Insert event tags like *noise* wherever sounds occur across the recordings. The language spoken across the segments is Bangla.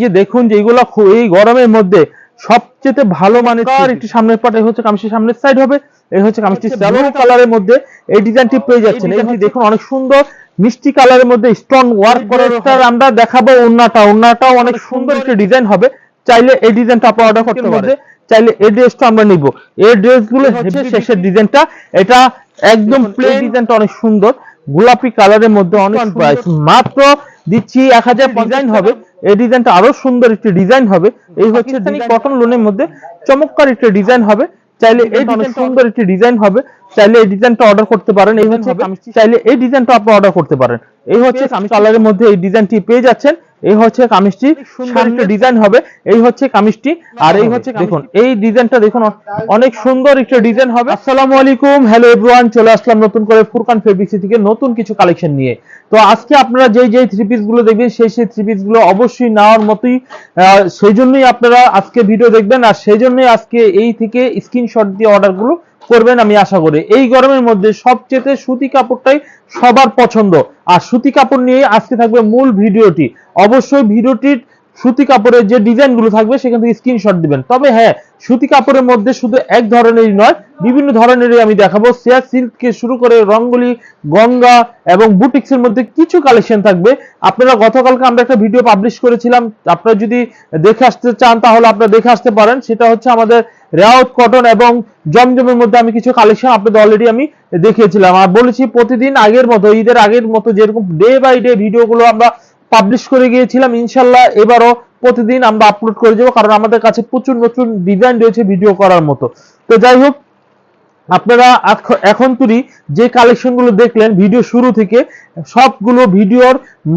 যে দেখুন যে এগুলো এই গরমের মধ্যে সবচেয়ে ভালো আর একটি সামনের পাট এই হচ্ছে কামিজটির সামনের সাইড হবে এই হচ্ছে কামিজটি ব্লু কালারের মধ্যে এই ডিজাইনটি পেয়ে যাচ্ছেন। এই দেখুন অনেক সুন্দর মিষ্টি কালারের মধ্যে স্টোন ওয়ার্ক করা। আমরা দেখাবো উন্নাটা। উন্নাটাও অনেক সুন্দর একটি ডিজাইন হবে। চাইলে এই ডিজাইনটা আপনি অর্ডার করতে পারবেন চাইলে এই ড্রেসটা আমরা নিব। এই ড্রেসগুলো হচ্ছে শেষের ডিজাইনটা এটা একদম প্লেন ডিজাইনটা অনেক সুন্দর। গোলাপি কালারের মধ্যে অনেক প্রাইস মাত্র দিচ্ছি এক হাজার হবে। এই ডিজাইনটা আরও সুন্দর একটি ডিজাইন হবে। এই হচ্ছে কটন লোনের মধ্যে চমৎকার একটি ডিজাইন হবে। চাইলে এই ডিজাইন সুন্দর একটি ডিজাইন হবে। চাইলে এই ডিজাইনটা অর্ডার করতে পারেন। এই হচ্ছে চাইলে এই ডিজাইনটা আপনি অর্ডার করতে পারেন। এই হচ্ছে কালারের মধ্যে এই ডিজাইনটি পেয়ে যাচ্ছেন। এই হচ্ছে কামিজটি সুন্দর একটা ডিজাইন হবে। এই হচ্ছে কামিজটি আর এই হচ্ছে দেখুন এই ডিজাইনটা দেখুন অনেক সুন্দর একটা ডিজাইন হবে। আসসালামু আলাইকুম হ্যালো এভরিওয়ান চলে আসলাম নতুন করে ফুরকান ফেব্রিক্স থেকে নতুন কিছু কালেকশন নিয়ে। তো আজকে আপনারা যেই যেই থ্রি পিসগুলো দেখবেন সেই সেই থ্রি পিসগুলো অবশ্যই নেওয়ার মতোই আহ, সেই জন্যই আপনারা আজকে ভিডিও দেখবেন আর সেই জন্যই আজকে এই থেকে স্ক্রিনশট দিয়ে অর্ডারগুলো করবেন আমি আশা করি। এই গরমের মধ্যে সবচেয়ে সুতি কাপড়টাই সবার পছন্দ। আর সুতি কাপড় নিয়ে আজকে থাকবে মূল ভিডিওটি। অবশ্যই ভিডিওটির সুতি কাপড়ের যে ডিজাইনগুলো থাকবে, সেখান থেকে স্ক্রিনশট দিবেন। তবে হ্যাঁ সুতি কাপড়ের মধ্যে শুধু এক ধরনেরই নয়, বিভিন্ন ধরনেরই আমি দেখাবো। সিয়া সিল্ককে শুরু করে রঙ্গলি, গঙ্গা এবং বুটিক্সের মধ্যে কিছু কালেকশন থাকবে। আপনারা গতকালকে আমরা একটা ভিডিও পাবলিশ করেছিলাম। আপনারা যদি দেখে আসতে চান, তাহলে আপনারা দেখে আসতে পারেন। সেটা হচ্ছে আমাদের রেওয়াত কটন এবং জমজমের মধ্যে আমি কিছু কালেকশন আপনাদের অলরেডি আমি দেখিয়েছিলাম। আর বলেছি, প্রতিদিন আগের মতো, ঈদের আগের মতো যেরকম ডে বাই ডে ভিডিওগুলো আমরা পাবলিশ করে গিয়েছিলাম ইনশাল্লাহ এবারও প্রতিদিন আমরা আপলোড করে যাব কারণ আমাদের কাছে প্রচুর নতুন ডিজাইন রয়েছে ভিডিও করার মতো। তো যাই হোক আপনারা এখন তুরি যে কালেকশনগুলো দেখলেন ভিডিও শুরু থেকে সবগুলো ভিডিওর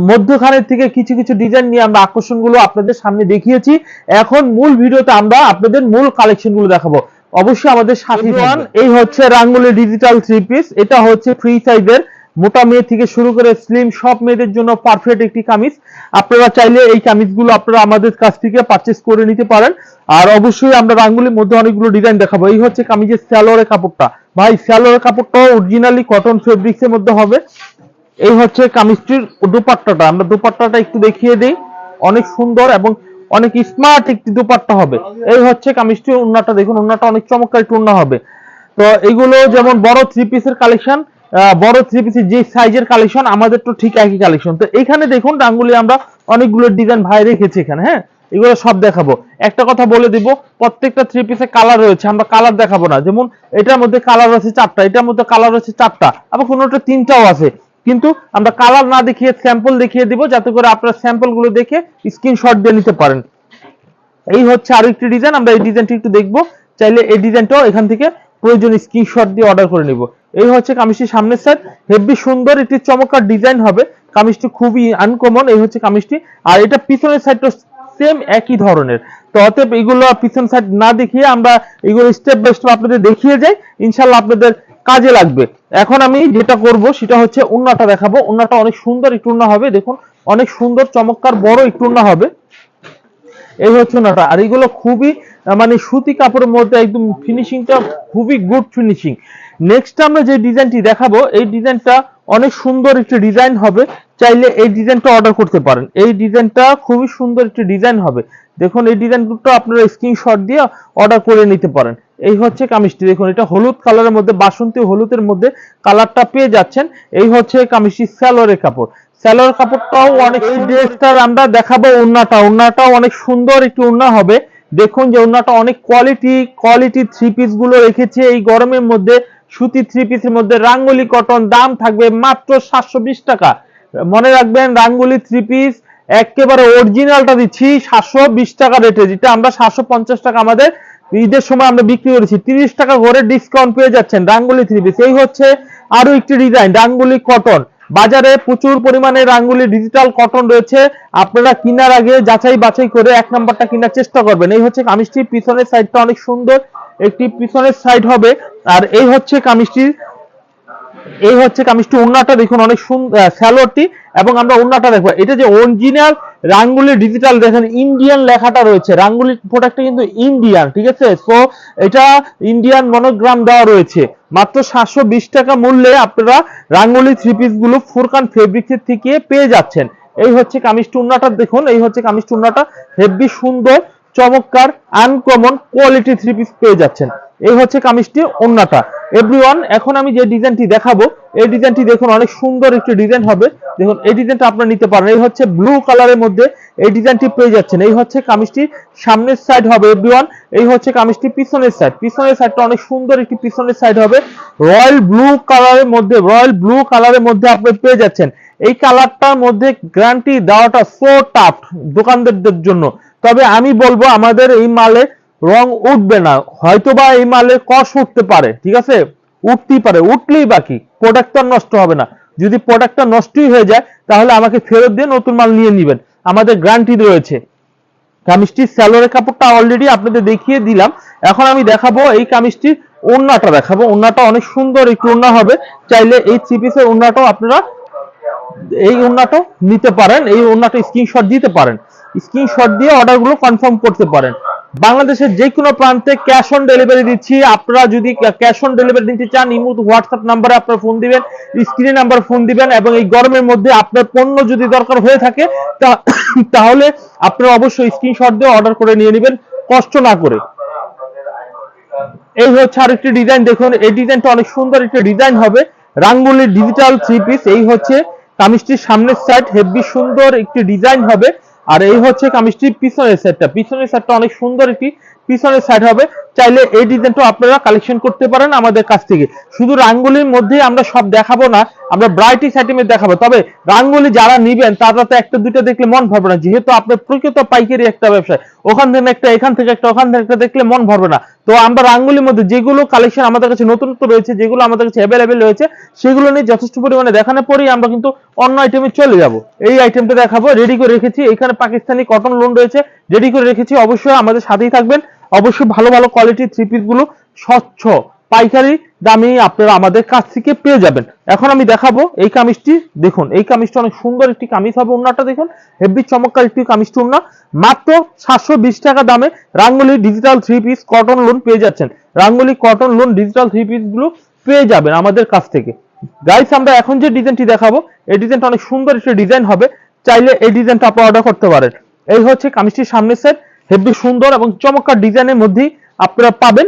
মধ্যখানের থেকে কিছু কিছু ডিজাইন নিয়ে আমরা আকর্ষণগুলো আপনাদের সামনে দেখিয়েছি। এখন মূল ভিডিওতে আমরা আপনাদের মূল কালেকশনগুলো দেখাবো। অবশ্যই আমাদের সাথে। এই হচ্ছে রাঙ্গুলি ডিজিটাল থ্রি পিস এটা হচ্ছে ফ্রি সাইজের মোটা মেয়ে থেকে শুরু করে স্লিম সব মেয়েদের জন্য পারফেক্ট একটি কামিজ। আপনারা চাইলে এই কামিজগুলো আপনারা আমাদের কাছ থেকে পারচেস করে নিতে পারেন। আর অবশ্যই আমরা রাঙ্গুলির মধ্যে অনেকগুলো ডিজাইন দেখাবো। এই হচ্ছে কামিজের স্যালোরের কাপড়টা। ভাই, স্যালোরের কাপড়টা অরিজিনালি কটন ফেব্রিক্স এর মধ্যে হবে। এই হচ্ছে কামিজটির দুপাট্টাটা। আমরা দুপাট্টাটা একটু দেখিয়ে দিই। অনেক সুন্দর এবং অনেক স্মার্ট একটি দুপাট্টা হবে। এই হচ্ছে কামিজটির উন্নাটা। দেখুন, উন্নাটা অনেক চমৎকার একটু উন্না হবে। তো এইগুলো যেমন বড় থ্রি পিসের কালেকশন বড় থ্রি পিসের যে সাইজের কালেকশন আমাদের তো ঠিক একই কালেকশন তো এখানে দেখুন ডাঙ্গুলি আমরা অনেকগুলো ডিজাইন ভাই রেখেছি এখানে হ্যাঁ? এগুলো সব দেখাবো। একটা কথা বলে দিব, প্রত্যেকটা থ্রি পিসে কালার রয়েছে, আমরা কালার দেখাবো না। যেমন এটার মধ্যে কালার আছে চারটা, এটার মধ্যে কালার আছে চারটা, আবার কোনোটা তিনটাও আছে। কিন্তু আমরা কালার না দেখিয়ে স্যাম্পল দেখিয়ে দিব, যাতে করে আপনার স্যাম্পলগুলো দেখে স্ক্রিনশট দিয়ে নিতে পারেন। এই হচ্ছে আরও একটি ডিজাইন আমরা এই ডিজাইনটি একটু দেখব। চাইলে এই ডিজাইনটাও এখান থেকে প্রয়োজন স্ক্রিনশট দিয়ে অর্ডার করে নিব। এই হচ্ছে কামিজটির সামনের সাইড হেভি সুন্দর একটি চমৎকার ডিজাইন হবে। কামিজটি খুবই আনকমন এই হচ্ছে কামিজটি। আর এটা পিছনের সাইডটা সেম একই ধরনের। তো অতএব এগুলো পিছন সাইড না দেখিয়ে আমরা এগুলো স্টেপ বাই স্টেপ আপনাদের দেখিয়ে যাই। ইনশাল্লাহ আপনাদের কাজে লাগবে। এখন আমি যেটা করব সেটা হচ্ছে উন্নাটা দেখাবো। উন্নাটা অনেক সুন্দর একটু উন্না হবে। দেখুন, অনেক সুন্দর, চমৎকার, বড় একটু উন্না হবে। এই হচ্ছে ওনাটা আর এগুলো খুবই মানে সুতি কাপড়ের মধ্যে একদম ফিনিশিংটা খুবই গুড ফিনিশিং নেক্সট আমরা যে ডিজাইনটি দেখাবো, এই ডিজাইনটা অনেক সুন্দর একটি ডিজাইন হবে। চাইলে এই ডিজাইনটা অর্ডার করতে পারেন। এই ডিজাইনটা খুবই সুন্দর একটি ডিজাইন হবে। দেখুন এই ডিজাইনগুলো আপনারা স্ক্রিনশট দিয়ে অর্ডার করে নিতে পারেন। এই হচ্ছে কামিজটি। দেখুন এটা হলুদ কালারের মধ্যে বাসন্তী হলুদের মধ্যে কালারটা পেয়ে যাচ্ছেন। এই হচ্ছে কামিজটি স্যালোরের কাপড়। স্যালোর কাপড়টাও অনেক এই ড্রেসটার আমরা দেখাবো উন্নাটা উন্নাটাও অনেক সুন্দর একটি উন্না হবে। দেখুন যে উন্নাটা অনেক কোয়ালিটি কোয়ালিটি থ্রি পিসগুলো রেখেছে। এই গরমের মধ্যে সুতি থ্রি পিসের মধ্যে রাঙ্গুলি কটন দাম থাকবে মাত্র সাতশো বিশ টাকা। মনে রাখবেন, রাঙ্গুলি থ্রি পিস একেবারে অরিজিনালটা দিচ্ছি সাতশো বিশ টাকা রেটে যেটা আমরা সাতশো পঞ্চাশ টাকা আমাদের ঈদের সময় আমরা বিক্রি করেছি। তিরিশ টাকা করে ডিসকাউন্ট পেয়ে যাচ্ছেন রাঙ্গুলি থ্রি পিস এই হচ্ছে আরও একটি ডিজাইন রাঙ্গুলি কটন বাজারে প্রচুর পরিমাণে রাঙ্গুলি ডিজিটাল কটন রয়েছে। আপনারা কেনার আগে যাচাই বাছাই করে এক নাম্বারটা কেনার চেষ্টা করবেন। এই হচ্ছে কামিজটির পিছনের সাইডটা অনেক সুন্দর। একটি পিছনের সাইড হবে। আর এই হচ্ছে কামিজটির এই হচ্ছে কামিজটি উন্নাটা দেখুন অনেক সুন্দর স্যালোয়ারটি এবং আমরা উন্নাটা দেখব। এটা যে অরিজিনাল রাঙ্গুলি ডিজিটাল দেখেন ইন্ডিয়ান লেখাটা রয়েছে। রাঙ্গুলি প্রোডাক্টটা কিন্তু ইন্ডিয়ান ঠিক আছে? সো এটা ইন্ডিয়ান মনোগ্রাম দেওয়া রয়েছে। মাত্র সাতশো বিশ টাকা মূল্যে আপনারা রাঙ্গুলি থ্রি পিসগুলো ফুরকান ফেব্রিক্সের থেকে পেয়ে যাচ্ছেন। এই হচ্ছে কামিজটি উন্নাটা দেখুন। এই হচ্ছে কামিজটি উন্নাটা হেভি সুন্দর, চমৎকার আনকমন কোয়ালিটি থ্রি পিস পেয়ে যাচ্ছেন। এই হচ্ছে কামিজটি, ওন্নাটা। এভরিওয়ান এখন আমি যে ডিজাইনটি দেখাবো, এই ডিজাইনটি দেখুন অনেক সুন্দর একটি ডিজাইন হবে। দেখুন, এই ডিজাইনটা আপনারা নিতে পারেন। এই হচ্ছে ব্লু কালারের মধ্যে এই ডিজাইনটি পেয়ে যাচ্ছেন। এই হচ্ছে কামিজটি সামনের সাইড হবে এভরিওয়ান এই হচ্ছে কামিজটি পিছনের সাইড পিছনের সাইডটা অনেক সুন্দর একটি পিছনের সাইড হবে। রয়্যাল ব্লু কালারের মধ্যে রয়্যাল ব্লু কালারের মধ্যে আপনি পেয়ে যাচ্ছেন। এই কালারটার মধ্যে গ্যারান্টি দেওয়াটা সো টাফ দোকানদারদের জন্য। তবে আমি বলব, আমাদের এই মালে রং উঠবে না। হয়তোবা এই মালে কষ উঠতে পারে, ঠিক আছে? উঠতেই পারে, উঠলেই বাকি প্রোডাক্টটা নষ্ট হবে না। যদি প্রোডাক্টটা নষ্টই হয়ে যায়, তাহলে আমাকে ফেরত দিয়ে নতুন মাল নিয়ে নেবেন। আমাদের গ্যারান্টি রয়েছে। কামিজটির স্যালোরের কাপড়টা অলরেডি আপনাদের দেখিয়ে দিলাম। এখন আমি দেখাবো এই কামিজটির ওড়নাটা, দেখাবো। ওড়নাটা অনেক সুন্দর, একটু ওড়না হবে। চাইলে এই থ্রি পিসের ওড়নাটাও আপনারা এই ওড়নাটা নিতে পারেন। এই ওড়নাটা স্ক্রিনশট দিতে পারেন। স্ক্রিনশট দিয়ে অর্ডারগুলো কনফার্ম করতে পারেন। বাংলাদেশের যে কোনো প্রান্তে ক্যাশ অন ডেলিভারি দিচ্ছি। আপনারা যদি ক্যাশ অন ডেলিভারি দিতে চান ইমুত হোয়াটসঅ্যাপ নাম্বারে আপনার ফোন দিবেন স্ক্রিনে নাম্বার ফোন দিবেন এবং এই গরমের মধ্যে আপনার পণ্য যদি দরকার হয়ে থাকে *coughs* তাহলে আপনারা অবশ্যই স্ক্রিনশট দিয়ে অর্ডার করে নিয়ে নেবেন, কষ্ট না করে। এই হচ্ছে আরেকটি ডিজাইন দেখুন, এই ডিজাইনটা অনেক সুন্দর একটা ডিজাইন হবে। রাঙ্গুলির ডিজিটাল থ্রি পিস এই হচ্ছে কামিজটির সামনের সাইড হেভি সুন্দর একটি ডিজাইন হবে। আর এই হচ্ছে কামিজটির পিছনের সাইডটা পিছনের সাইডটা অনেক সুন্দর একটি। পিছনের সাইড হবে চাইলে এই ডিজাইনটা আপনারা কালেকশন করতে পারেন আমাদের কাছ থেকে। শুধু রাঙ্গুলির মধ্যে আমরা সব দেখাবো না, আমরা ব্রাইটিস আইটেমে দেখাবো। তবে রাঙ্গুলি যারা নিবেন, তারা তো একটা, দুইটা দেখলে মন ভরবে না। যেহেতু আপনার প্রকৃত পাইকারি একটা ব্যবসায়, ওখান থেকে একটা, এখান থেকে একটা, ওখান থেকে একটা দেখলে মন ভরবে না। তো আমরা রাঙ্গুলির মধ্যে যেগুলো কালেকশন আমাদের কাছে নতুনত্ব রয়েছে, যেগুলো আমাদের কাছে অ্যাভেলেবেল রয়েছে, সেগুলো নিয়ে যথেষ্ট পরিমাণে দেখানোর পরেই আমরা কিন্তু অন্য আইটেমে চলে যাব। এই আইটেমটা দেখাবো রেডি করে রেখেছি। এখানে পাকিস্তানি কটন লোন রয়েছে রেডি করে রেখেছি। অবশ্যই আমাদের সাথেই থাকবেন। অবশ্যই ভালো ভালো কোয়ালিটির থ্রি পিসগুলো স্বচ্ছ, পাইকারি দামে আপনারা আমাদের কাছ থেকে পেয়ে যাবেন। এখন আমি দেখাবো এই কামিজটি। দেখুন, এই কামিজটা অনেক সুন্দর একটি কামিজ হবে ওনাটা দেখুন। হেভি চমৎকার একটি কামিজটি ওনা মাত্র সাতশো বিশ টাকা দামে Ranguli digital three piece cotton lawn পেয়ে যাচ্ছেন। রাঙ্গুলি কটন লোন ডিজিটাল থ্রি পিসগুলো পেয়ে যাবেন আমাদের কাছ থেকে। গাইস আমরা এখন যে ডিজাইনটি দেখাবো, এই ডিজাইনটা অনেক সুন্দর একটি ডিজাইন হবে। চাইলে এই ডিজাইনটা আপনারা অর্ডার করতে পারেন। এই হচ্ছে কামিজটির সামনের সেট হেভি সুন্দর এবং চমৎকার ডিজাইনের মধ্যেই আপনারা পাবেন।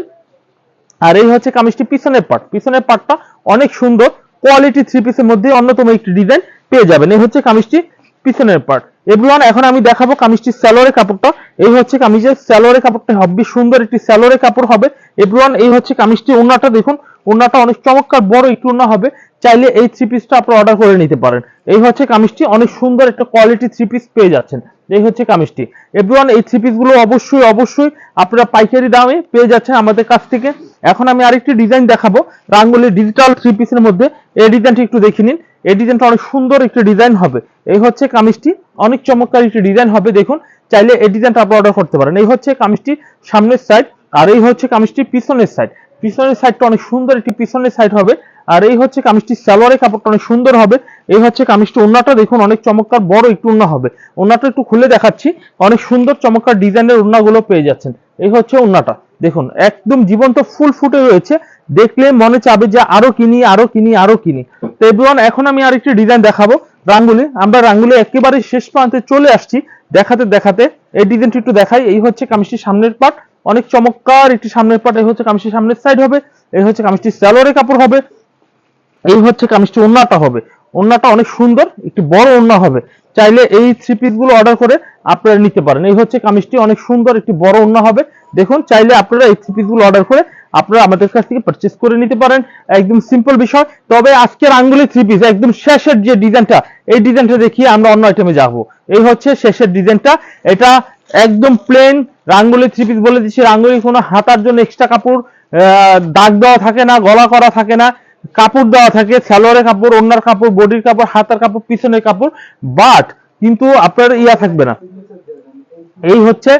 আর এই হচ্ছে কামিজটি পিছনের পার্ট পিছনের পার্টটা অনেক সুন্দর কোয়ালিটি থ্রি পিসের মধ্যে অন্যতম একটি ডিজাইন পেয়ে যাবেন। এই হচ্ছে কামিজটি পিছনের পার্ট এভরিওয়ান, এখন আমি দেখাবো কামিজটি স্যালোরের কাপড়টা। এই হচ্ছে কামিজের স্যালোরের কাপড়টা হবে সুন্দর একটি স্যালোরের কাপড় হবে। এভরিওয়ান, এই হচ্ছে কামিজটি ওনাটা দেখুন। ওনাটা অনেক চমৎকার, বড় একটু ওনা হবে। চাইলে এই থ্রি পিসটা আপনারা অর্ডার করে নিতে পারেন। এই হচ্ছে কামিজটি অনেক সুন্দর একটা কোয়ালিটি থ্রি পিস পেয়ে যাচ্ছেন। এই হচ্ছে কামিজটি। এভরিওয়ান এই থ্রি পিসগুলো অবশ্যই অবশ্যই আপনারা পাইকারি দামে পেয়ে যাচ্ছেন আমাদের কাছ থেকে। এখন আমি আরেকটি ডিজাইন দেখাবো। রাঙ্গুলি ডিজিটাল থ্রি পিসের মধ্যে। এই ডিজাইনটি একটু দেখে নিন। এই ডিজাইনটা অনেক সুন্দর একটি ডিজাইন হবে। এই হচ্ছে কামিজটি। অনেক চমৎকার একটি ডিজাইন হবে। দেখুন, চাইলে এই ডিজাইনটা আপনি অর্ডার করতে পারেন। এই হচ্ছে কামিজটি সামনের সাইড আর এই হচ্ছে কামিজটি পিছনের সাইড পিছনের সাইডটা অনেক সুন্দর একটি পিছনের সাইড হবে। আর এই হচ্ছে কামিজটি সালোয়ারের কাপড়টা অনেক সুন্দর হবে। এই হচ্ছে কামিজটি ওন্নাটা দেখুন অনেক চমৎকার বড় একটু ওন্না হবে। ওন্নাটা একটু খুলে দেখাচ্ছি। অনেক সুন্দর চমৎকার ডিজাইনের ওন্নাগুলো পেয়ে যাচ্ছেন। এই হচ্ছে ওন্নাটা দেখুন, একদম জীবন্ত ফুল ফুটে রয়েছে। দেখলে মনে চাবে যে আরও কিনি আরও কিনি আরও কিনি। তো এভরিওয়ান এখন আমি আরেকটি ডিজাইন দেখাবো রাঙ্গুলি। আমরা রাঙ্গুলি একেবারে শেষ প্রান্তে চলে আসছি। দেখাতে দেখাতে এই ডিজাইনটি একটু দেখাই। এই হচ্ছে কামিজটির সামনের পার্ট অনেক চমৎকার একটি সামনের পার্ট এই হচ্ছে কামিজটির সামনের সাইড হবে, এই হচ্ছে কামিজটি স্যালোয়ারের কাপড় হবে, এই হচ্ছে কামিজটি ওন্নাটা হবে। ওন্নাটা অনেক সুন্দর, একটি বড় ওন্না হবে। চাইলে এই থ্রি পিসগুলো অর্ডার করে আপনারা নিতে পারেন। এই হচ্ছে কামিজটি অনেক সুন্দর, একটি বড় ওন্না হবে। দেখুন, চাইলে আপনারা এই থ্রি পিসগুলো অর্ডার করে আপনারা আমাদের কাছ থেকে পারচেস করে নিতে পারেন। একদম সিম্পল বিষয়। তবে আজকের আঙ্গুলি থ্রি পিস একদম শেষের যে ডিজাইনটা এই ডিজাইনটা দেখিয়ে আমরা অন্য আইটেমে যাব। এই হচ্ছে শেষের ডিজাইনটা এটা একদম প্লেন রাঙ্গুলি থ্রি পিস বলে দিচ্ছি। রাঙ্গুলি কোনো হাতার জন্য এক্সট্রা কাপড় দাগ দেওয়া থাকে না, গলা করা থাকে না, কাপড় দেওয়া থাকে, সালোয়ারের কাপড় ওনার কাপড়, বডির কাপড়, হাতার কাপড়, পিছনের কাপড়। বাট কিন্তু আপনার ইয়া থাকবে না। এই হচ্ছে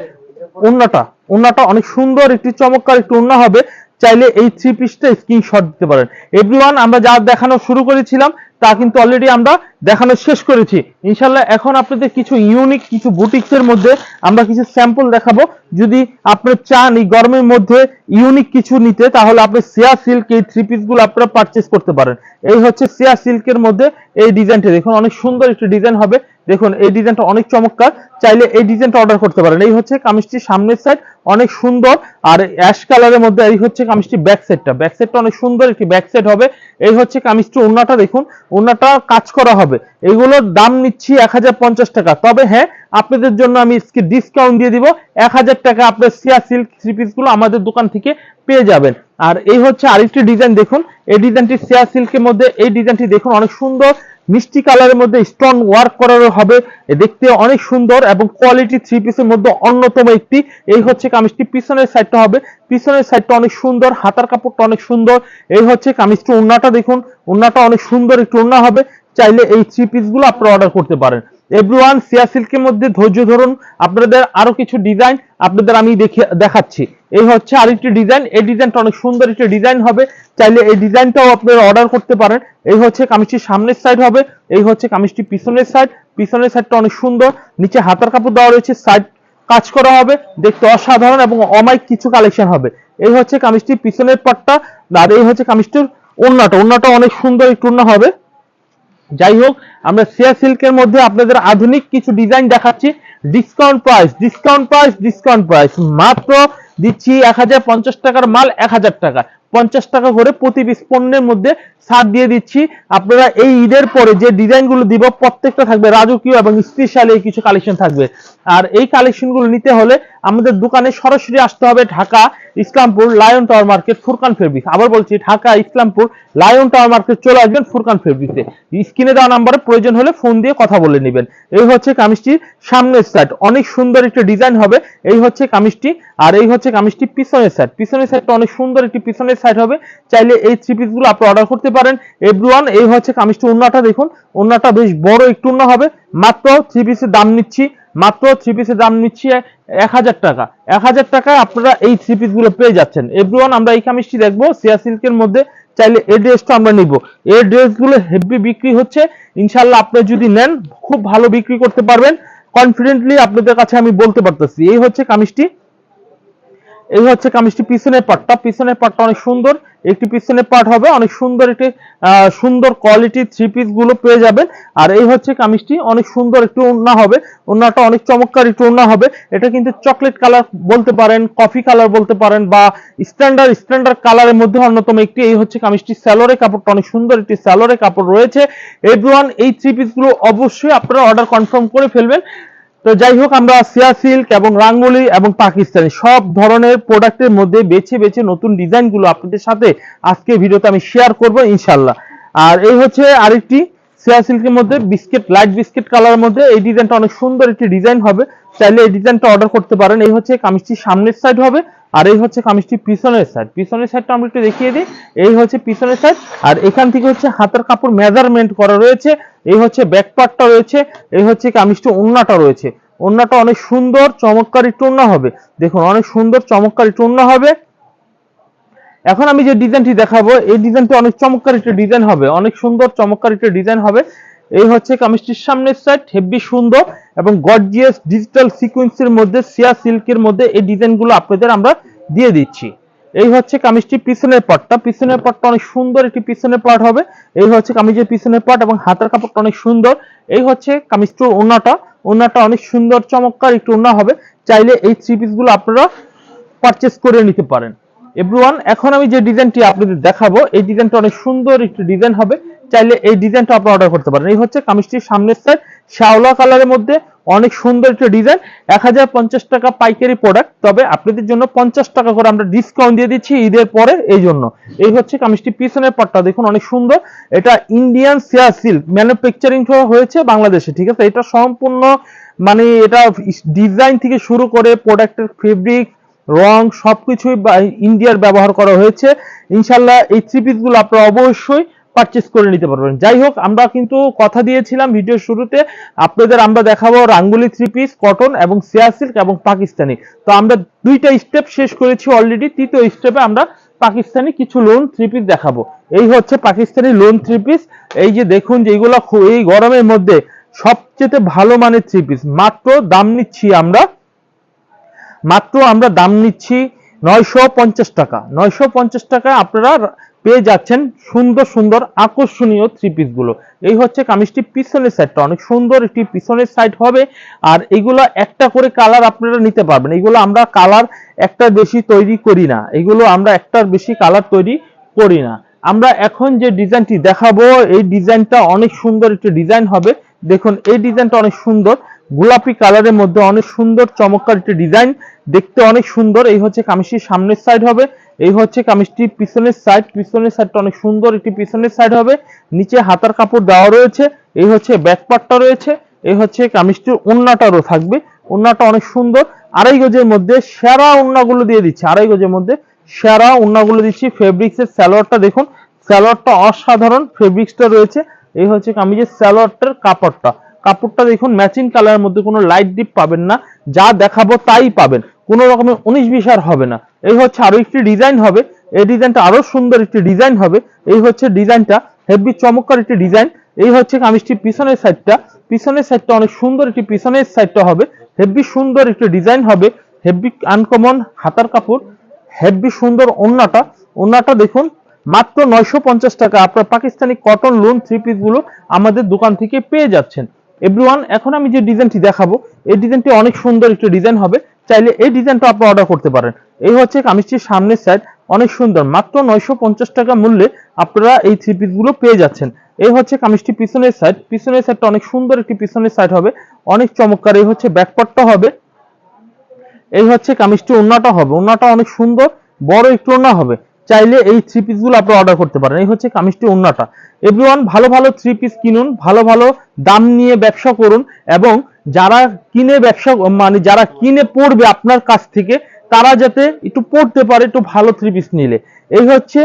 ওন্নাটা ওন্নাটা অনেক সুন্দর, একটি চমৎকার একটি ওন্না হবে। চাইলে এই থ্রি পিসটা স্ক্রিনশট দিতে পারেন। এভরিওয়ান আমরা যা দেখানো শুরু করেছিলাম তা কিন্তু অলরেডি আমরা দেখানো শেষ করেছি। ইনশাল্লাহ এখন আপনাদের কিছু ইউনিক কিছু বুটিক্সের মধ্যে আমরা কিছু স্যাম্পল দেখাবো। যদি আপনি চান এই গরমের মধ্যে ইউনিক কিছু নিতে, তাহলে আপনি সিয়া সিল্ক এই থ্রি পিসগুলো আপনারা পারচেস করতে পারেন। এই হচ্ছে সিয়া সিল্কের মধ্যে এই ডিজাইনটা দেখুন, অনেক সুন্দর একটি ডিজাইন হবে। দেখুন, এই ডিজাইনটা অনেক চমৎকার। চাইলে এই ডিজাইনটা অর্ডার করতে পারেন। এই হচ্ছে কামিজটির সামনের সাইড অনেক সুন্দর। আর অ্যাশ কালারের মধ্যে এই হচ্ছে কামিজটি ব্যাক সাইডটা ব্যাক সাইডটা অনেক সুন্দর একটি ব্যাক সাইড হবে। এই হচ্ছে কামিজটি ওন্নাটা দেখুন ওন্নাটা কাজ করা হবে। এগুলোর দাম নিচ্ছি এক হাজার পঞ্চাশ টাকা। তবে হ্যাঁ আপনাদের জন্য আমি ডিসকাউন্ট দিয়ে দিব। এক হাজার টাকা আপনার সিয়া সিল্ক থ্রি পিসগুলো আমাদের দোকান থেকে পেয়ে যাবেন। আর এই হচ্ছে আরেকটি ডিজাইন দেখুন। এই ডিজাইনটি সিয়া সিল্কের মধ্যে, এই ডিজাইনটি দেখুন অনেক সুন্দর। মিষ্টি কালারের মধ্যে স্টোন ওয়ার্ক করারও হবে। দেখতে অনেক সুন্দর এবং কোয়ালিটি থ্রি পিসের মধ্যে অন্যতম একটি। এই হচ্ছে কামিজটি, পিছনের সাইডটা হবে। পিছনের সাইডটা অনেক সুন্দর, হাতার কাপড়টা অনেক সুন্দর। এই হচ্ছে কামিজটি উন্নাটা দেখুন। উন্নাটা অনেক সুন্দর একটু উন্না হবে। চাইলে এই থ্রি পিসগুলো আপনারা অর্ডার করতে পারেন। এভরিওয়ান সিয়া সিল্কের মধ্যে ধৈর্য ধরুন। আপনাদের আরও কিছু ডিজাইন আপনাদের আমি দেখে, দেখাচ্ছি। এই হচ্ছে আরেকটি ডিজাইন এই ডিজাইনটা অনেক সুন্দর একটি ডিজাইন হবে। চাইলে এই ডিজাইনটাও আপনারা অর্ডার করতে পারেন। এই হচ্ছে কামিজটির সামনের সাইড হবে। এই হচ্ছে কামিজটি পিছনের সাইড পিছনের সাইডটা অনেক সুন্দর। নিচে হাতার কাপড় দেওয়া রয়েছে। সাইড কাজ করা হবে। দেখতে অসাধারণ এবং অমাইক কিছু কালেকশন হবে। এই হচ্ছে কামিজটির পিছনের পাটটা আর এই হচ্ছে কামিজটির ওন্নাটা ওন্নাটা অনেক সুন্দর একটু হবে। যাই হোক আমরা সিয়া সিল্কের মধ্যে আপনাদের আধুনিক কিছু ডিজাইন দেখাচ্ছি। Discount price discount price discount price মাত্র দিচ্ছি এক হাজার পঞ্চাশ টাকার মাল এক হাজার টাকা। পঞ্চাশ টাকা করে প্রতি পণ্যের মধ্যে ছাড় দিয়ে দিচ্ছি। আপনারা এই ঈদের পরে যে ডিজাইনগুলো দিব, প্রত্যেকটা থাকবে রাজকীয় এবং স্পেশাল এই কিছু কালেকশন থাকবে। আর এই কালেকশনগুলো নিতে হলে আমাদের দোকানে সরাসরি আসতে হবে Dhaka Islampur Lion Tower Market Furqan fabrics আবার বলছি, Dhaka Islampur Lion Tower Market চলে আসবেন ফুরকান ফেব্রিক্সে স্ক্রিনে দেওয়া নাম্বারে প্রয়োজন হলে ফোন দিয়ে কথা বলে নেবেন। এই হচ্ছে কামিজটির সামনের সাইড অনেক সুন্দর একটা ডিজাইন হবে। এই হচ্ছে কামিজটি আর এই হচ্ছে কামিজটি পিছনের সাইড পিছনের সাইডটা অনেক সুন্দর একটি পিছনের সাইড হবে। চাইলে এই থ্রি পিসগুলো আপনি অর্ডার করতে পারেন। এভরিওয়ান এই হচ্ছে কামিজটি উন্নাটা দেখুন। উন্নাটা বেশ বড় একটু উন্না হবে। মাত্র থ্রি পিসের দাম নিচ্ছি। মাত্র থ্রি পিসের দাম নিচ্ছি এক হাজার টাকা। এক হাজার টাকায় আপনারা এই থ্রি পিসগুলো পেয়ে যাচ্ছেন। এভরিওয়ান আমরা এই কামিজটি দেখব। সিয়া সিল্কের মধ্যে চাইলে এই ড্রেসটা আমরা নিব। এই ড্রেসগুলো হেভি বিক্রি হচ্ছে। ইনশাল্লাহ আপনি যদি নেন, খুব ভালো বিক্রি করতে পারবেন। কনফিডেন্টলি আপনাদের কাছে আমি বলতে পারতেছি। এই হচ্ছে কামিজটি। এই হচ্ছে কামিজটি। পিছনের পার্টটা পিছনের পার্টটা অনেক সুন্দর। একটি পিছনের পার্ট হবে, অনেক সুন্দর একটি সুন্দর কোয়ালিটি থ্রি পিসগুলো পেয়ে যাবেন। আর এই হচ্ছে কামিজটি, অনেক সুন্দর একটু ওড়না হবে, ওড়নাটা অনেক চমৎকার একটু ওড়না হবে। এটা কিন্তু চকলেট কালার বলতে পারেন কফি কালার বলতে পারেন, বা স্ট্যান্ডার্ড স্ট্যান্ডার্ড কালারের মধ্যে অন্যতম একটি। এই হচ্ছে কামিজটি স্যালোরে কাপড়টা অনেক সুন্দর একটি স্যালোরে কাপড় রয়েছে। এভরিওয়ান এই থ্রি পিসগুলো অবশ্যই আপনারা অর্ডার কনফার্ম করে ফেলবেন। তো যাই হোক, আমরা সিয়া সিল্ক এবং রাঙ্গুলি এবং পাকিস্তানি সব ধরনের প্রোডাক্টের মধ্যে বেছে বেছে নতুন ডিজাইনগুলো আপনাদের সাথে আজকে ভিডিওতে আমি শেয়ার করব ইনশাল্লাহ আর এই হচ্ছে আরেকটি সিয়া সিল্কের মধ্যে বিস্কিট লাইট বিস্কিট কালারের মধ্যে। এই ডিজাইনটা অনেক সুন্দর একটি ডিজাইন হবে। চাইলে এই ডিজাইনটা অর্ডার করতে পারেন। এই হচ্ছে কামিজটি সামনের সাইড হবে। আর এই হচ্ছে কামিজটি পিছনের সাইড পিছনের সাইডটা আমরা একটু দেখিয়ে দিই। এই হচ্ছে পিছনের সাইড আর এখান থেকে হচ্ছে হাতের কাপড় মেজারমেন্ট করা রয়েছে। এই হচ্ছে ব্যাক পার্টটা রয়েছে। এই হচ্ছে কামিজটি ওন্নাটা রয়েছে। ওন্নাটা অনেক সুন্দর, চমৎকার একটু ওন্না হবে। দেখুন, অনেক সুন্দর, চমৎকার একটু ওন্না হবে। এখন আমি যে ডিজাইনটি দেখাবো, এই ডিজাইনটি অনেক চমৎকার একটা ডিজাইন হবে। অনেক সুন্দর, চমৎকার একটা ডিজাইন হবে। এই হচ্ছে কামিজটির সামনের সাইড হেভি সুন্দর এবং গর্জিয়াস ডিজিটাল সিকোয়েন্সের মধ্যে, সিয়া সিল্কের মধ্যে এই ডিজাইনগুলো আপনাদের আমরা দিয়ে দিচ্ছি। এই হচ্ছে কামিজটি পিছনের পার্টটা পিছনের পার্টটা অনেক সুন্দর একটি পিছনের পার্ট হবে। এই হচ্ছে কামিজের পিছনের পার্ট এবং হাতের কাপড়টা অনেক সুন্দর। এই হচ্ছে কামিজটির ওনাটা ওনাটা অনেক সুন্দর, চমৎকার একটু ওনা হবে। চাইলে এই থ্রি পিসগুলো আপনারা পারচেস করে নিতে পারেন। এভরিওয়ান এখন আমি যে ডিজাইনটি আপনাদের দেখাবো, এই ডিজাইনটা অনেক সুন্দর একটি ডিজাইন হবে। চাইলে এই ডিজাইনটা আপনারা অর্ডার করতে পারেন। এই হচ্ছে কামিজটির সামনের সাইড শ্যাওলা কালারের মধ্যে অনেক সুন্দর একটা ডিজাইন এক হাজার পঞ্চাশ টাকা পাইকারি প্রোডাক্ট তবে আপনাদের জন্য পঞ্চাশ টাকা করে আমরা ডিসকাউন্ট দিয়ে দিচ্ছি ঈদের পরে এই জন্য। এই হচ্ছে কামিজটি পিছনের পাটটা দেখুন অনেক সুন্দর। এটা ইন্ডিয়ান সিয়া সিল্ক ম্যানুফ্যাকচারিং হয়েছে বাংলাদেশে, ঠিক আছে? এটা সম্পূর্ণ মানে এটা ডিজাইন থেকে শুরু করে প্রোডাক্টের ফেব্রিক রং সবকিছুই ইন্ডিয়ার ব্যবহার করা হয়েছে। ইনশাল্লাহ এই থ্রি পিসগুলো আপনারা অবশ্যই পারচেস করে নিতে পারবেন। যাই হোক, আমরা কিন্তু কথা দিয়েছিলাম ভিডিওর শুরুতে, আপনাদের আমরা দেখাবো রাঙ্গুলি থ্রি পিস কটন এবং সিয়া সিল্ক এবং পাকিস্তানি। তো আমরা দুইটা স্টেপ শেষ করেছি অলরেডি তৃতীয় স্টেপে আমরা পাকিস্তানি কিছু লোন থ্রি পিস দেখাবো। এই হচ্ছে পাকিস্তানি লোন থ্রি পিস এই যে দেখুন যে এইগুলো এই গরমের মধ্যে সবচেয়ে ভালো মানের থ্রি পিস মাত্র দাম নিচ্ছি আমরা, মাত্র আমরা দাম নিচ্ছি নয়শো পঞ্চাশ টাকা। নয়শো টাকায় আপনারা পেয়ে যাচ্ছেন সুন্দর সুন্দর আকর্ষণীয় থ্রি পিসগুলো। এই হচ্ছে কামিজটি পিছনের সাইডটা অনেক সুন্দর একটি পিছনের সাইড হবে। আর এগুলো একটা করে কালার আপনারা নিতে পারবেন। এগুলো আমরা কালার একটা বেশি তৈরি করি না। এগুলো আমরা একটার বেশি কালার তৈরি করি না। আমরা এখন যে ডিজাইনটি দেখাবো, এই ডিজাইনটা অনেক সুন্দর একটি ডিজাইন হবে। দেখুন, এই ডিজাইনটা অনেক সুন্দর। গোলাপি কালারের মধ্যে অনেক সুন্দর চমৎকার একটি ডিজাইন। দেখতে অনেক সুন্দর। এই হচ্ছে কামিজটির সামনের সাইড হবে। এই হচ্ছে কামিজটির পিছনের সাইড পিছনের সাইডটা অনেক সুন্দর একটি পিছনের সাইড হবে। নিচে হাতার কাপড় দেওয়া রয়েছে। এই হচ্ছে ব্যাক পার্টটা রয়েছে। এই হচ্ছে কামিজটির ওন্নাটারও থাকবে। ওন্নাটা অনেক সুন্দর। আড়াই গজের মধ্যে সেরা ওন্নাগুলো দিয়ে দিচ্ছে। আড়াই গজের মধ্যে সেরা ওন্নাগুলো দিচ্ছি। ফেব্রিক্সের স্যালোয়ারটা দেখুন। স্যালোয়ারটা অসাধারণ। ফেব্রিক্সটা রয়েছে। এই হচ্ছে কামিজের স্যালোয়ারটার কাপড়টা। কাপড়টা দেখুন ম্যাচিং কালারের মধ্যে কোনো লাইট ডিপ পাবেন না, যা দেখাবো তাই পাবেন। কোনো রকমের উনিশ বিশ আর হবে না। এই হচ্ছে আরও একটি ডিজাইন হবে। এই ডিজাইনটা আরও সুন্দর একটি ডিজাইন হবে। এই হচ্ছে ডিজাইনটা হেভি চমৎকার একটি ডিজাইন এই হচ্ছে কামিজটির পিছনের সাইডটা পিছনের সাইডটা অনেক সুন্দর একটি পিছনের সাইডটা হবে। হেভি সুন্দর একটি ডিজাইন হবে। হেভি আনকমন হাতার কাপড়। হেভি সুন্দর ওন্নাটা। ওন্নাটা দেখুন, মাত্র নয়শো পঞ্চাশ টাকা। আপনার পাকিস্তানি কটন লোন থ্রি পিসগুলো আমাদের দোকান থেকে পেয়ে যাচ্ছেন। এভরিওয়ান এখন আমি যে ডিজাইনটি দেখাবো, এই ডিজাইনটি অনেক সুন্দর একটি ডিজাইন হবে। চাইলে এই ডিজাইনটা আপনি অর্ডার করতে পারেন। এই হচ্ছে কামিজটির সামনের সাইড অনেক সুন্দর। মাত্র নয়শো পঞ্চাশ টাকা মূল্যে আপনারা এই থ্রি পিসগুলো পেয়ে যাচ্ছেন। এই হচ্ছে কামিজটি পিছনের সাইড পিছনের সাইডটা অনেক সুন্দর একটি পিছনের সাইড হবে। অনেক চমৎকার। এই হচ্ছে ব্যাকপার্টটা হবে। এই হচ্ছে কামিজটি ওন্নাটা হবে। ওন্নাটা অনেক সুন্দর। বড় একটু ওন্না হবে। চাইলে এই থ্রি পিসগুলো আপনি অর্ডার করতে পারেন। এই হচ্ছে কামিজটি ওন্নাটা এভরিওয়ান ভালো ভালো থ্রি পিস কিনুন, ভালো ভালো দাম নিয়ে ব্যবসা করুন এবং যারা কিনে ব্যবসা মানে যারা কিনে পড়বে আপনার কাছ থেকে, তারা যাতে একটু পড়তে পারে, একটু ভালো থ্রি পিস নিলে। এই হচ্ছে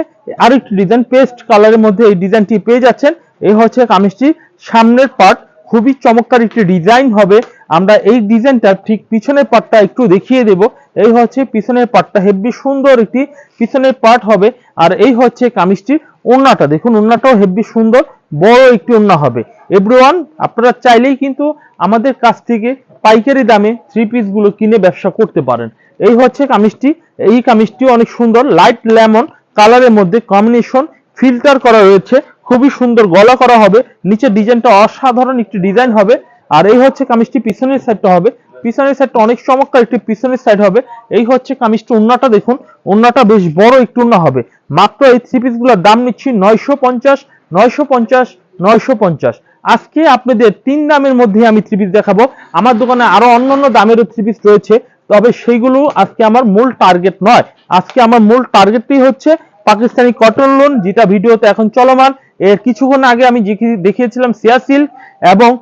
আরেকটি ডিজাইন পেস্ট কালারের মধ্যে এই ডিজাইনটি পেয়ে যাচ্ছেন। এই হচ্ছে কামিজটি সামনের পার্ট খুবই চমৎকার একটি ডিজাইন হবে। আমরা এই ডিজাইনটা ঠিক পিছনের পার্টটা একটু দেখিয়ে দেব। এই হচ্ছে পিছনের পার্টটা হেভি সুন্দর একটি পিছনের পার্ট হবে। আর এই হচ্ছে কামিজটির ওন্নাটা। দেখুন, ওন্নাটাও হেভি সুন্দর, বড় একটি ওন্না হবে। এভরিওয়ান আপনারা চাইলেই কিন্তু আমাদের কাছ থেকে পাইকারি দামে থ্রি পিসগুলো কিনে ব্যবসা করতে পারেন। এই হচ্ছে কামিজটি। এই কামিজটি অনেক সুন্দর লাইট লেমন কালারের মধ্যে কম্বিনেশন ফিল্টার করা রয়েছে। খুবই সুন্দর, গলা করা হবে। নিচে ডিজাইনটা অসাধারণ একটি ডিজাইন হবে। আর এই হচ্ছে কামিজটি, পিছনের সাইডটা হবে। পিছনের সাইডটা অনেক চমৎকার, একটি পিছনের সাইড হবে। এই হচ্ছে কামিজটি, উন্নাটা দেখুন। উন্নাটা বেশ বড়, একটু উন্না হবে। মাত্র এই থ্রি পিসগুলোর দাম নিচ্ছি নয়শো পঞ্চাশ নয়শো পঞ্চাশ নয়শো পঞ্চাশ। আজকে আপনাদের তিন দামের মধ্যে আমি থ্রি পিস দেখাবো। আমার দোকানে আরও অন্যান্য দামেরও থ্রি পিস রয়েছে। তবে সেইগুলো আজকে আমার মূল টার্গেট নয়। আজকে আমার মূল টার্গেটটি হচ্ছে পাকিস্তানি কটন লোন যেটা ভিডিওতে এখন চলমান। এর কিছুক্ষণ আগে আমি দেখি- দেখিয়েছিলাম সিয়া সিল্ক এবং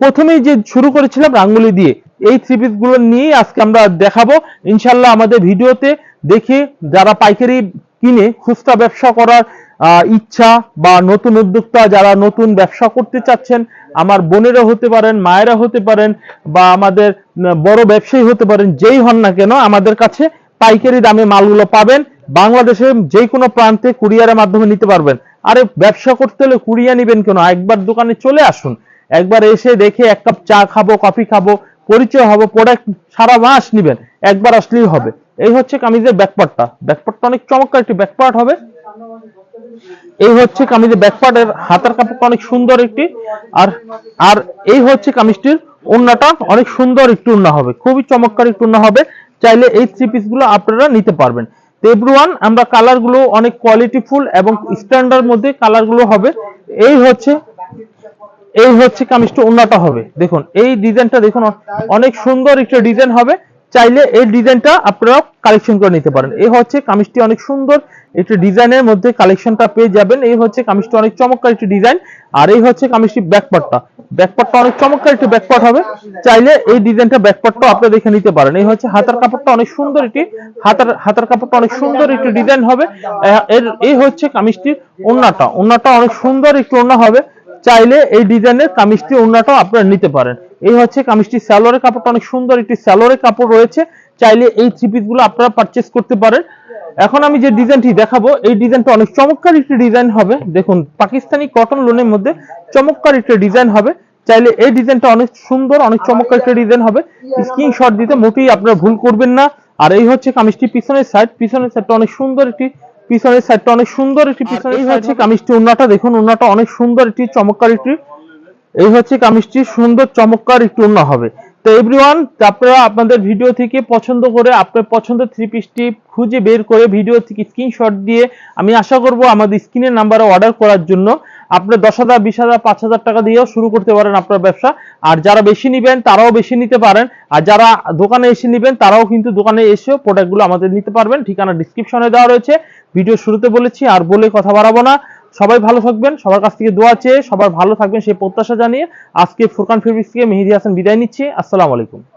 প্রথমেই যে শুরু করেছিলাম রাঙ্গুলি দিয়ে, এই থ্রি পিসগুলো নিয়ে আজকে আমরা দেখাবো। ইনশাল্লাহ আমাদের ভিডিওতে দেখে যারা পাইকারি কিনে খুচরা ব্যবসা করার ইচ্ছা বা নতুন উদ্যোক্তা যারা নতুন ব্যবসা করতে চাচ্ছেন, আমার বোনেরা হতে পারেন, মায়েরা হতে পারেন বা আমাদের বড় ব্যবসায়ী হতে পারেন, যেই হন না কেন আমাদের কাছে পাইকারি দামে মালগুলো পাবেন। বাংলাদেশের যে কোনো প্রান্তে কুরিয়ারের মাধ্যমে নিতে পারবেন। আরে ব্যবসা করতে হলে কুরিয়ার নিবেন কেন? একবার দোকানে চলে আসুন। একবার এসে দেখে এক কাপ চা খাব কফি খাব, পরিচয় হব প্রোডাক্ট সারা মাস নিবেন, একবার আসলেই হবে। এই হচ্ছে কামিজের ব্যাকপার্টটা ব্যাকপার্টটা অনেক চমৎকার একটি ব্যাকপার্ট হবে। এই হচ্ছে কামিজের ব্যাকপার্টের হাতার কাপড়টা অনেক সুন্দর একটি। আর আর এই হচ্ছে কামিজটির ওন্নাটা অনেক সুন্দর একটি ওন্না হবে। খুবই চমৎকার একটি ওন্না হবে। চাইলে এই থ্রি পিসগুলো আপনারা নিতে পারবেন। তো এভরিওয়ান আমরা কালারগুলো অনেক কোয়ালিটিফুল এবং স্ট্যান্ডার্ড মধ্যে কালারগুলো হবে। এই হচ্ছে এই হচ্ছে কামিজটা ওন্নাটা হবে। দেখুন, এই ডিজাইনটা দেখুন, অনেক সুন্দর একটা ডিজাইন হবে। চাইলে এই ডিজাইনটা আপনারা কালেকশন করে নিতে পারেন। এই হচ্ছে কামিজটি অনেক সুন্দর, একটি ডিজাইনের মধ্যে কালেকশনটা পেয়ে যাবেন। এই হচ্ছে কামিজটি অনেক চমৎকার একটি ডিজাইন। আর এই হচ্ছে কামিজটি ব্যাকপার্টটা ব্যাকপার্টটা অনেক চমৎকার একটি ব্যাকপার্ট হবে। চাইলে এই ডিজাইনটা ব্যাকপার্টটা আপনারা দেখে নিতে পারেন। এই হচ্ছে হাতার কাপড়টা অনেক সুন্দর একটি হাতার হাতার কাপড়টা অনেক সুন্দর একটি ডিজাইন হবে। এর, এই হচ্ছে কামিজটির ওন্নাটা। ওন্নাটা অনেক সুন্দর একটি ওন্না হবে। চাইলে এই ডিজাইনের কামিজটি ওন্নাটাও আপনারা নিতে পারেন। এই হচ্ছে কামিজটি স্যালোয়ারের কাপড়টা, অনেক সুন্দর একটি স্যালোয়ারের কাপড় রয়েছে। চাইলে এই থ্রি পিসগুলো আপনারা পারচেস করতে পারেন। এখন আমি যে ডিজাইনটি দেখাবো, এই ডিজাইনটা অনেক চমৎকার একটি ডিজাইন হবে। দেখুন, পাকিস্তানি কটন লোনের মধ্যে চমৎকার একটা ডিজাইন হবে। চাইলে এই ডিজাইনটা অনেক সুন্দর, অনেক চমৎকার একটা ডিজাইন হবে। স্ক্রিনশট দিতে মোটেই আপনারা ভুল করবেন না। আর এই হচ্ছে কামিজটি পিছনের সাইড পিছনের সাইডটা অনেক সুন্দর একটি পিছনের সাইডটা অনেক সুন্দর একটি পিছনের এই হচ্ছে কামিজটি উন্নাটা দেখুন উন্নাটা অনেক সুন্দর একটি চমৎকার একটি। এই হচ্ছে কামিজটি সুন্দর চমৎকার একটি উন্না হবে। তো এভরিওয়ান আপনারা আপনাদের ভিডিও থেকে পছন্দ করে আপনার পছন্দ থ্রি পিসটি খুঁজে বের করে ভিডিও থেকে স্ক্রিনশট দিয়ে আমি আশা করব আমাদের স্ক্রিনের নাম্বারে অর্ডার করার জন্য। আপনি দশ হাজার, বিশ হাজার, পাঁচ হাজার টাকা দিয়েও শুরু করতে পারেন আপনার ব্যবসা। আর যারা বেশি নেবেন, তারাও বেশি নিতে পারেন। আর যারা দোকানে এসে নেবেন, তারাও কিন্তু দোকানে এসেও প্রোডাক্টগুলো আমাদের নিতে পারবেন। ঠিকানা ডিসক্রিপশনে দেওয়া রয়েছে। ভিডিও শুরুতে বলেছি, আর বলে কথা বাড়াবো না। সবাই ভালো থাকবেন, সবার কাছ থেকে দোয়া চেয়ে সবার ভালো থাকবেন, সেই প্রত্যাশা জানিয়ে আজকে ফুরকান ফেব্রিক্স থেকে মেহেদি হাসান বিদায় নিচ্ছি। আসসালামু আলাইকুম।